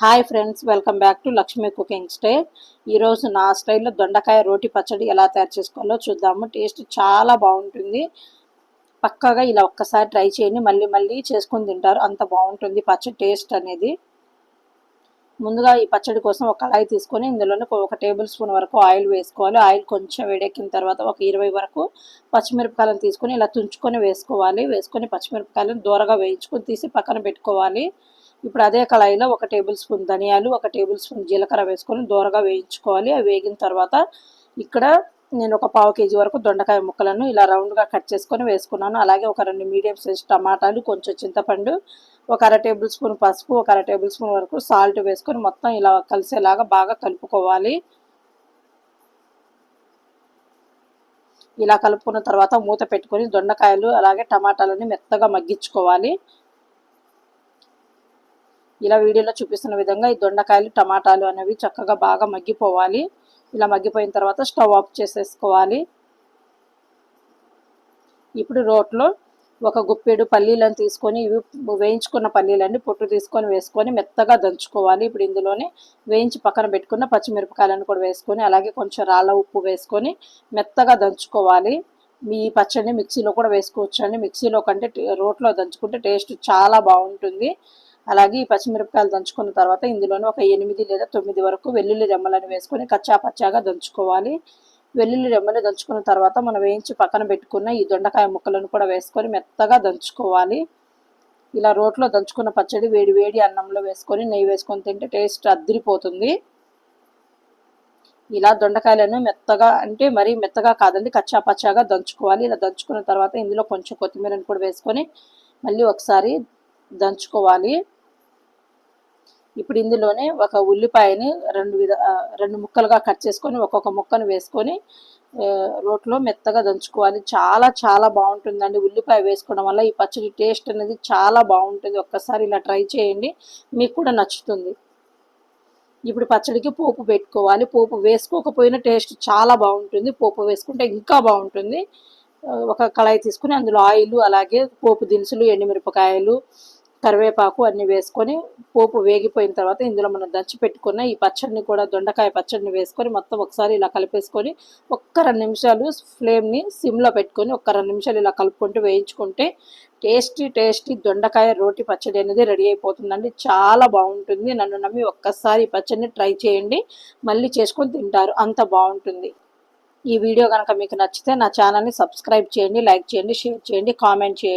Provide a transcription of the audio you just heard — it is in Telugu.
Hi friends welcome back to Lakshmi cooking stay ఈరోజు నా స్టైల్లో దొండకాయ రోటి పచ్చడి ఎలా తయారు చేసుకోవాలో చూద్దాము. టేస్ట్ చాలా బాగుంటుంది. పక్కాగా ఇలా ఒక్కసారి ట్రై చేయండి. మళ్ళీ మళ్ళీ చేసుకొని తింటారు. అంత బాగుంటుంది పచ్చడి టేస్ట్ అనేది. ముందుగా ఈ పచ్చడి కోసం ఒక కళాయి తీసుకొని ఇందులోనే ఒక టేబుల్ స్పూన్ వరకు ఆయిల్ వేసుకోవాలి. ఆయిల్ కొంచెం వేడెక్కిన తర్వాత ఒక ఇరవై వరకు పచ్చిమిరపకాయలను తీసుకొని ఇలా తుంచుకొని వేసుకోవాలి. వేసుకొని పచ్చిమిరపకాయలను దూరగా వేయించుకొని తీసి పక్కన పెట్టుకోవాలి. ఇప్పుడు అదే కళాయిలో ఒక టేబుల్ స్పూన్ ధనియాలు ఒక టేబుల్ స్పూన్ జీలకర్ర వేసుకొని దూరగా వేయించుకోవాలి. అవి వేగిన తర్వాత ఇక్కడ నేను ఒక పావు కేజీ వరకు దొండకాయ ముక్కలను ఇలా రౌండ్గా కట్ చేసుకొని వేసుకున్నాను. అలాగే ఒక రెండు మీడియం సైజ్ టమాటాలు కొంచెం చింతపండు ఒక అర టేబుల్ స్పూన్ పసుపు ఒక అర టేబుల్ స్పూన్ వరకు సాల్ట్ వేసుకొని మొత్తం ఇలా కలిసేలాగా బాగా కలుపుకోవాలి. ఇలా కలుపుకున్న తర్వాత మూత పెట్టుకొని దొండకాయలు అలాగే టమాటాలని మెత్తగా మగ్గించుకోవాలి. ఇలా వీడియోలో చూపిస్తున్న విధంగా ఈ దొండకాయలు టమాటాలు అనేవి చక్కగా బాగా మగ్గిపోవాలి. ఇలా మగ్గిపోయిన తర్వాత స్టవ్ ఆఫ్ చేసేసుకోవాలి. ఇప్పుడు రోట్లో ఒక గుప్పెడు పల్లీలను తీసుకొని ఇవి వేయించుకున్న పల్లీలన్నీ పొట్టు తీసుకొని వేసుకొని మెత్తగా దంచుకోవాలి. ఇప్పుడు ఇందులోనే వేయించి పక్కన పెట్టుకున్న పచ్చిమిరపకాయలను కూడా వేసుకొని అలాగే కొంచెం రాళ్ళ ఉప్పు వేసుకొని మెత్తగా దంచుకోవాలి. మీ పచ్చడిని మిక్సీలో కూడా వేసుకోవచ్చు అండి మిక్సీలో కంటే రోట్లో దంచుకుంటే టేస్ట్ చాలా బాగుంటుంది. అలాగే ఈ పచ్చిమిరపకాయలు దంచుకున్న తర్వాత ఇందులోనే ఒక ఎనిమిది లేదా తొమ్మిది వరకు వెల్లుల్లి రెమ్మలను వేసుకొని కచ్చా పచ్చాగా దంచుకోవాలి. వెల్లుల్లి రెమ్మలు దంచుకున్న తర్వాత మనం వేయించి పక్కన పెట్టుకున్న ఈ దొండకాయ ముక్కలను కూడా వేసుకొని మెత్తగా దంచుకోవాలి. ఇలా రోట్లో దంచుకున్న పచ్చడి వేడి వేడి అన్నంలో వేసుకొని నెయ్యి వేసుకొని తింటే టేస్ట్ అద్దరిపోతుంది. ఇలా దొండకాయలను మెత్తగా అంటే మరీ మెత్తగా కాదండి కచ్చా పచ్చాగా దంచుకోవాలి. ఇలా దంచుకున్న తర్వాత ఇందులో కొంచెం కొత్తిమీరని కూడా వేసుకొని మళ్ళీ ఒకసారి దంచుకోవాలి. ఇప్పుడు ఇందులోనే ఒక ఉల్లిపాయని రెండు విధ రెండు ముక్కలుగా కట్ చేసుకొని ఒక్కొక్క ముక్కను వేసుకొని రోట్లో మెత్తగా దంచుకోవాలి. చాలా చాలా బాగుంటుందండి ఉల్లిపాయ వేసుకోవడం వల్ల. ఈ పచ్చడి టేస్ట్ అనేది చాలా బాగుంటుంది. ఒక్కసారి ఇలా ట్రై చేయండి. మీకు కూడా నచ్చుతుంది. ఇప్పుడు పచ్చడికి పోపు పెట్టుకోవాలి. పోపు వేసుకోకపోయినా టేస్ట్ చాలా బాగుంటుంది. పోపు వేసుకుంటే ఇంకా బాగుంటుంది. ఒక కళాయి తీసుకుని అందులో ఆయిల్ అలాగే పోపు దినుసులు ఎండుమిరపకాయలు కరివేపాకు అన్ని వేసుకొని పోపు వేగిపోయిన తర్వాత ఇందులో మనం దంచి పెట్టుకున్న ఈ పచ్చడిని కూడా దొండకాయ పచ్చడిని వేసుకొని మొత్తం ఒకసారి ఇలా కలిపేసుకొని ఒక్క రెండు నిమిషాలు ఫ్లేమ్ని సిమ్లో పెట్టుకొని ఒక్క రెండు నిమిషాలు ఇలా కలుపుకుంటూ వేయించుకుంటే టేస్టీ టేస్టీ దొండకాయ రోటి పచ్చడి అనేది రెడీ అయిపోతుందండి. చాలా బాగుంటుంది. నన్ను నమ్మి ఒక్కసారి ఈ పచ్చడిని ట్రై చేయండి. మళ్ళీ చేసుకొని తింటారు. అంత బాగుంటుంది. ఈ వీడియో కనుక మీకు నచ్చితే నా ఛానల్ని సబ్స్క్రైబ్ చేయండి లైక్ చేయండి షేర్ చేయండి కామెంట్ చేయండి.